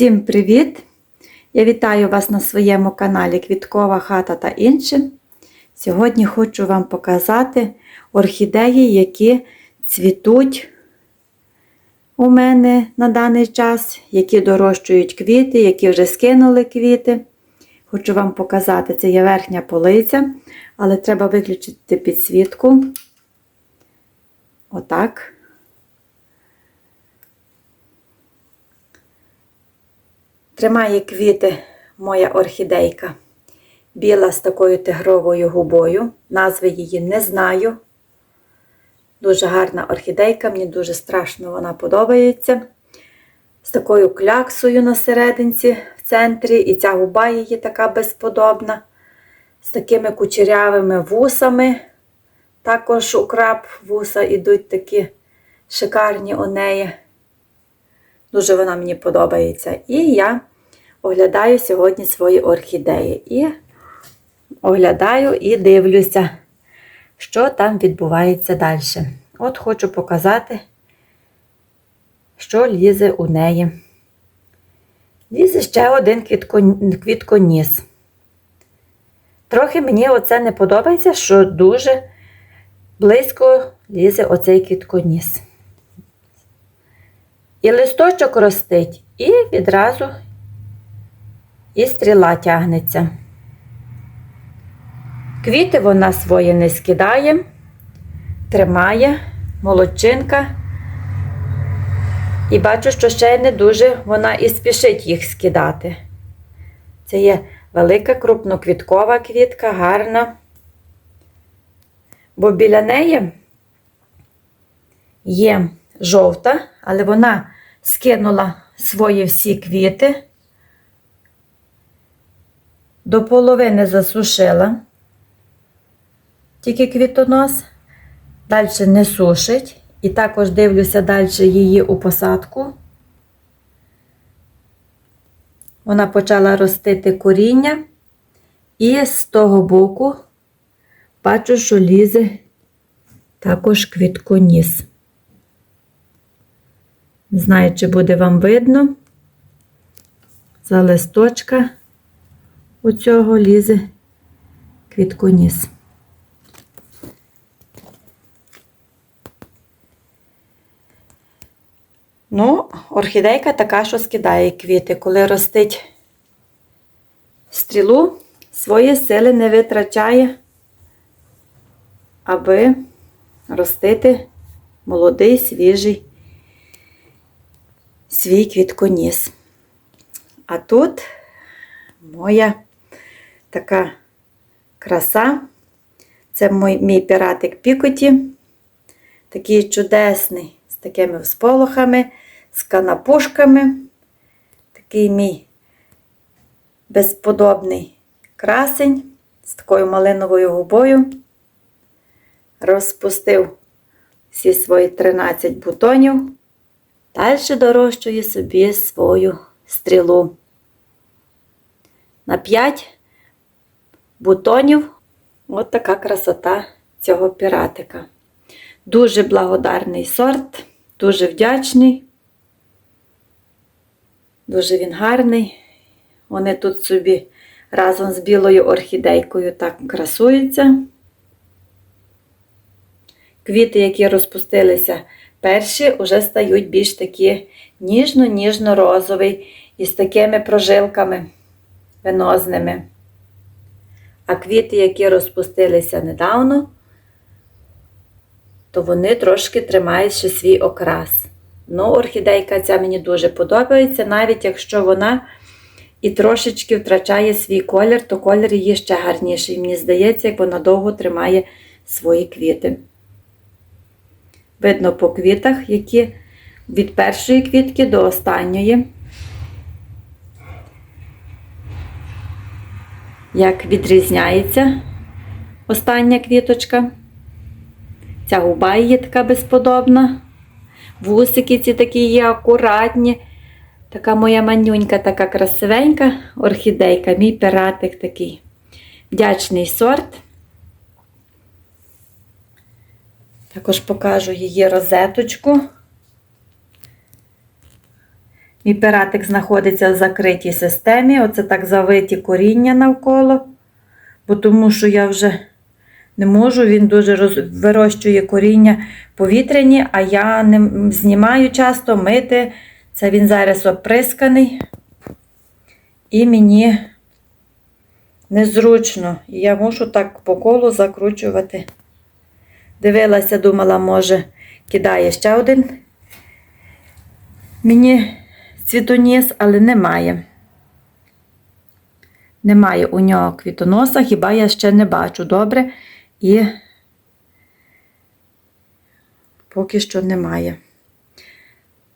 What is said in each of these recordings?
Всім привіт! Я вітаю вас на своєму каналі Квіткова хата та інше. Сьогодні хочу вам показати орхідеї, які цвітуть у мене на даний час, які дорощують квіти, які вже скинули квіти. Хочу вам показати, це є верхня полиця, але треба виключити підсвітку. Отак. Тримає квіти моя орхідейка. Біла з такою тигровою губою. Назви її не знаю. Дуже гарна орхідейка, мені дуже страшно вона подобається. З такою кляксою на серединці в центрі, і ця губа її така безподобна. З такими кучерявими вусами. Також у краб вуса йдуть такі шикарні у неї. Дуже вона мені подобається. І я оглядаю сьогодні свої орхідеї. І оглядаю і дивлюся, що там відбувається далі. От хочу показати, що лізе у неї. Лізе ще один квітконіс. Трохи мені оце не подобається, що дуже близько лізе оцей квітконіс. І листочок ростить, і відразу і стріла тягнеться. Квіти вона свої не скидає, тримає, молодчинка. І бачу, що ще не дуже вона і спішить їх скидати. Це є велика крупноквіткова квітка, гарна. Бо біля неї є жовта, але вона скинула свої всі квіти, до половини засушила, тільки квітонос, далі не сушить. І також дивлюся далі її у посадку. Вона почала ростити коріння, і з того боку бачу, що лізе також квітконіс. Не знаю, чи буде вам видно. За листочка у цього лізе квітконіс. Ну, орхідейка така, що скидає квіти. Коли ростить стрілу, свої сили не витрачає, аби ростити молодий, свіжий свій квітконіс. А тут моя така краса. Це мій, мій піратик Пікоті. Такий чудесний, з такими всполохами, з канапушками. Такий мій безподобний красень з такою малиновою губою. Розпустив всі свої 13 бутонів. Далі дорощує собі свою стрілу. На 5 бутонів от така красота цього піратика. Дуже благодарний сорт, дуже вдячний. Дуже він гарний. Вони тут собі разом з білою орхідейкою так красуються. Квіти, які розпустилися перші, вже стають більш такі ніжно-ніжно-розовий і з такими прожилками венозними. А квіти, які розпустилися недавно, то вони трошки тримають ще свій окрас. Ну, орхідейка ця мені дуже подобається, навіть якщо вона і трошечки втрачає свій колір, то колір її ще гарніший. Мені здається, як вона довго тримає свої квіти. Видно по квітах, які від першої квітки до останньої. Як відрізняється остання квіточка. Ця губа її така безподобна. Вусики ці такі є акуратні. Така моя манюнька, така красивенька орхідейка, мій пиратик такий вдячний сорт. Також покажу її розеточку. Мій пиратик знаходиться в закритій системі. Оце так завиті коріння навколо. Бо тому що я вже не можу, він дуже роз... вирощує коріння повітряні, а я не знімаю часто мити. Це він зараз оприсканий. І мені незручно. І я мушу так по колу закручувати. Дивилася, думала, може, кидає ще один. Мені цвітоніс, але немає. Немає у нього квітоноса, хіба я ще не бачу добре. І поки що немає.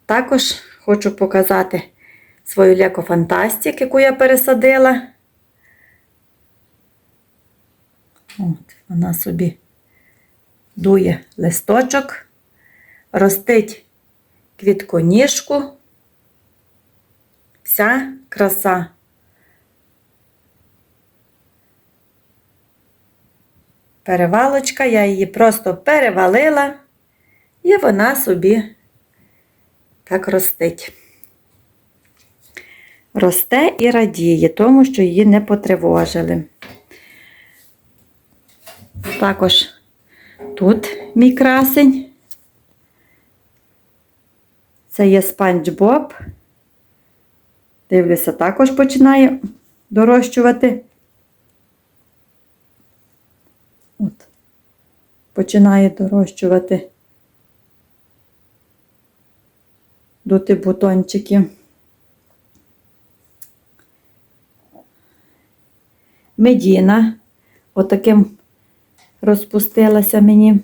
Також хочу показати свою Леко Фантастик, яку я пересадила. От, вона собі дує листочок, ростить квітконіжку. Вся краса. Перевалочка, я її просто перевалила, і вона собі так ростить. Росте і радіє, тому що її не потривожили. Також тут мій красень. Це є спанч Боб. Дивлюся, також починає дорощувати. От. Починає дорощувати дути бутончики. Медіна. Отаким розпустилася мені.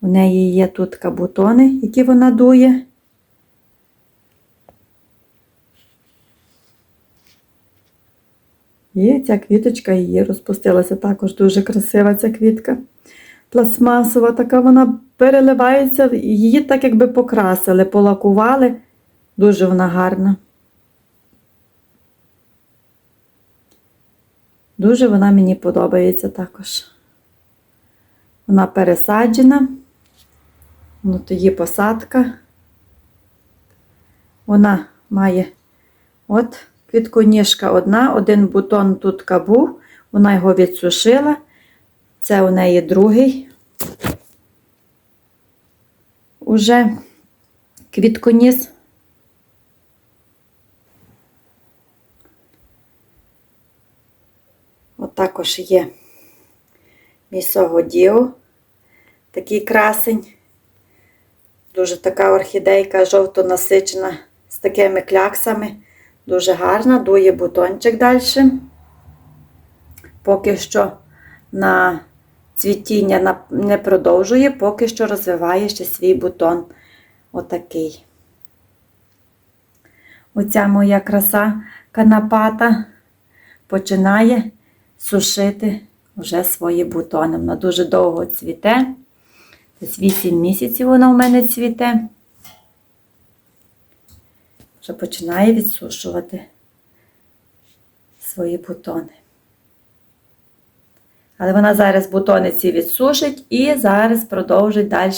У неї є тут кабутони, які вона дує. І ця квіточка її розпустилася. Також дуже красива ця квітка. Пластмасова, така вона переливається, її так якби покрасили, полакували. Дуже вона гарна. Дуже вона мені подобається також. Вона пересаджена. От її посадка. Вона має от квітконіжка одна, один бутон тут був, вона його відсушила. Це у неї другий. Уже квітконіс. От також є місогодіо, такий красень. Дуже така орхідейка жовто насичена з такими кляксами. Дуже гарна, дує бутончик далі. Поки що на цвітіння не продовжує, поки що розвиває ще свій бутон. Отакий. Оця моя краса канапата починає сушити вже свої бутони. Вона дуже довго цвіте. Десь 8 місяців вона у мене цвіте. Вже починає відсушувати свої бутони. Але вона зараз бутони ці відсушить і зараз продовжить далі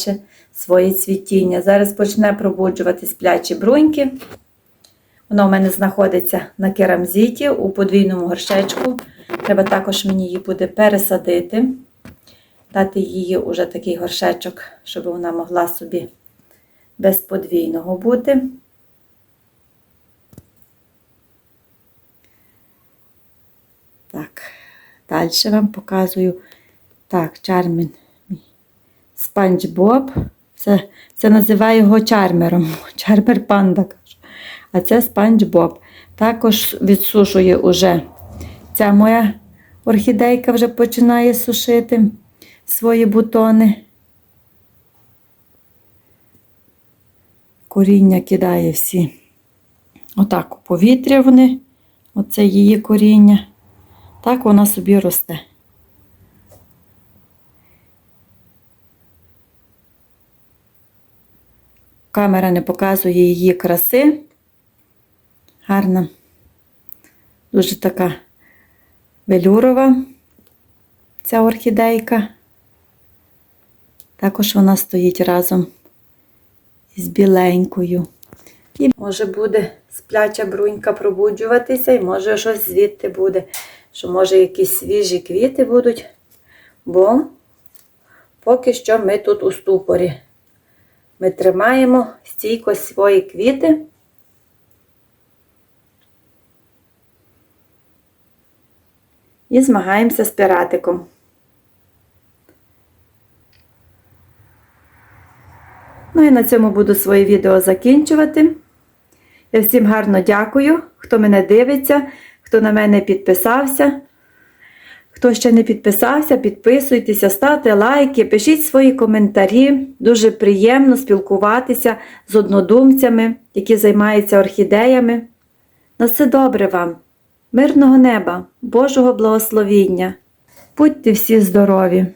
своє цвітіння. Зараз почне пробуджувати сплячі бруньки. Вона у мене знаходиться на керамзіті у подвійному горшечку. Треба також мені її буде пересадити, дати їй уже такий горшечок, щоб вона могла собі без подвійного бути. Так, далі вам показую. Так, Чармін. Спанч Боб. Це, це називаю його чармером. Чармер панда кажу. А це спанч Боб. Також відсушує уже ця моя орхідейка вже починає сушити свої бутони. Коріння кидає всі. Отак у повітря вони. Оце її коріння. Так вона собі росте. Камера не показує її краси. Гарна. Дуже така велюрова ця орхідейка. Також вона стоїть разом із біленькою. І може буде спляча брунька пробуджуватися, і може щось звідти буде. Що може якісь свіжі квіти будуть. Бо поки що ми тут у ступорі. Ми тримаємо стійко свої квіти. І змагаємося з піратиком. Ну і на цьому буду своє відео закінчувати. Я всім гарно дякую, хто мене дивиться, хто на мене підписався. Хто ще не підписався, підписуйтеся, ставте лайки, пишіть свої коментарі. Дуже приємно спілкуватися з однодумцями, які займаються орхідеями. На все добре вам, мирного неба, Божого благословіння. Будьте всі здорові!